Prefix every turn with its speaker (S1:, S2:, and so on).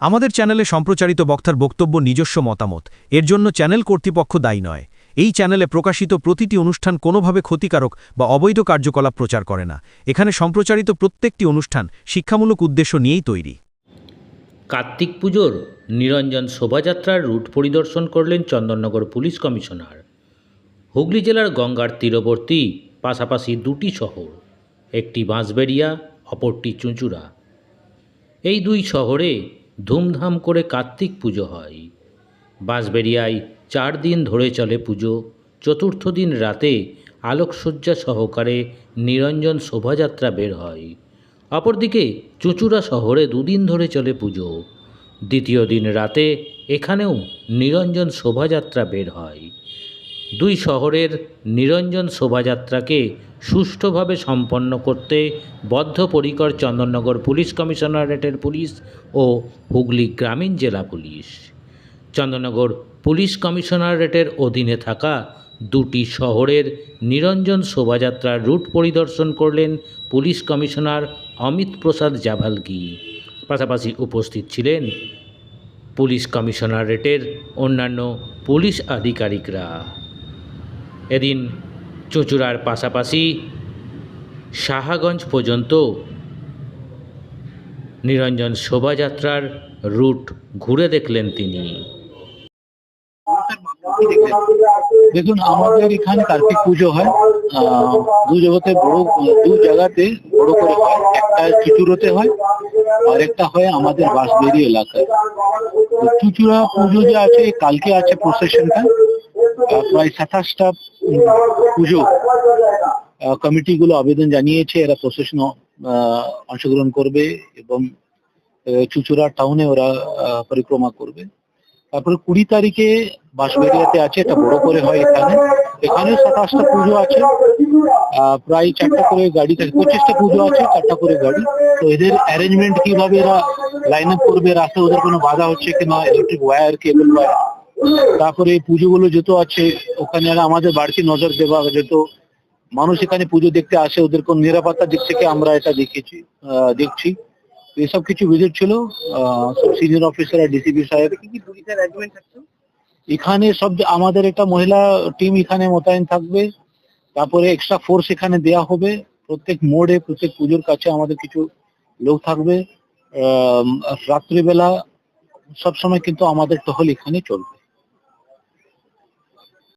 S1: আমাদের চ্যানেলে সম্প্রচারিত বক্তার বক্তব্য নিজস্ব মতামত। এর জন্য চ্যানেল কর্তৃপক্ষ দায়ী নয়। এই চ্যানেলে প্রকাশিত প্রতিটি অনুষ্ঠান কোনোভাবে ক্ষতিকারক বা অবৈধ কার্যকলাপ প্রচার করে না। এখানে সম্প্রচারিত প্রত্যেকটি অনুষ্ঠান শিক্ষামূলক উদ্দেশ্য নিয়েই তৈরি।
S2: কার্তিক পুজোর নিরঞ্জন শোভাযাত্রার রুট পরিদর্শন করলেন চন্দননগর পুলিশ কমিশনার। হুগলি জেলার গঙ্গার তীরবর্তী, পাশাপাশি দুটি শহর, একটি বাঁশবেড়িয়া, অপরটি চুঁচুড়া। এই দুই শহরে ধুমধাম করে কার্তিক পুজো হয়। বাঁশবেড়িয়ায় চার দিন ধরে চলে পুজো। চতুর্থ দিন রাতে আলোকসজ্জা সহকারে নিরঞ্জন শোভাযাত্রা বের হয়। অপরদিকে চুঁচুড়া শহরে দুদিন ধরে চলে পুজো। দ্বিতীয় দিন রাতে এখানেও নিরঞ্জন শোভাযাত্রা বের হয়। দুই শহরের নিরঞ্জন শোভাযাত্রাকে সুষ্ঠুভাবে সম্পন্ন করতে বদ্ধপরিকর চন্দননগর পুলিশ কমিশনারেটের পুলিশ ও হুগলি গ্রামীণ জেলা পুলিশ। চন্দননগর পুলিশ কমিশনারেটের অধীনে থাকা দুটি শহরের নিরঞ্জন শোভাযাত্রার রুট পরিদর্শন করলেন পুলিশ কমিশনার অমিত প্রসাদ জাভালগি পাশাপাশি উপস্থিত ছিলেন পুলিশ কমিশনারেটের অন্যান্য পুলিশ আধিকারিকরা। এদিন চুঁচুড়ার পাশাপাশি সাহাগঞ্জ পর্যন্ত নিরঞ্জন শোভাযাত্রার রুট ঘুরে দেখলেন তিনি।
S3: দেখুন, আমাদের এখানে কার্তিক পুজো হয়। দু জগতে বড়, দু জায়গাতে বড় করে হয়। একটা চুচুড়োতে হয় আর একটা হয় আমাদের বাঁশবেড়ি এলাকায়। তো চুচুড়া পুজো যে আছে, কালকে আছে প্রসেশনটা প্রায় সাতাশটা পুজো কমিটি গুলো আবেদন জানিয়েছে এরা প্রসেশন অংশগ্রহণ করবে এবং চুচুড়া টাউনে ওরা পরিক্রমা করবে। তারপরে কুড়ি তারিখে বাঁশবেড়িয়াতে আছে এটা বড় করে হয় এখানে। এখানে সাতাশটা পুজো আছে। প্রায় চারটা করে গাড়ি থাকে পঁচিশটা পুজো আছে চারটা করে গাড়ি। তো এদের অ্যারেঞ্জমেন্ট কীভাবে এরা লাইন আপ করবে রাস্তায় ওদের কোনো বাধা হচ্ছে কিনা ইলেকট্রিক ওয়্যার কেবল ওয়্যার তারপরে এই পুজোগুলো যত আছে ওখানে আমাদের বাড়তি নজর দেওয়া যেত মানুষ এখানে পুজো দেখতে আসে ওদের কোন নিরাপত্তার দিক থেকে আমরা এটা দেখেছি দেখছি। এসব কিছু ভিজিট ছিল সিনিয়র অফিসার আর ডিসিপি সাহেব। এখানে সব আমাদের একটা মহিলা টিম এখানে মোতায়েন থাকবে তারপরে এক্সট্রা ফোর্স এখানে দেয়া হবে প্রত্যেক মোড়ে প্রত্যেক পুজোর কাছে আমাদের কিছু লোক থাকবে আহ, রাত্রিবেলা সবসময় কিন্তু আমাদের টহল এখানে চলবে।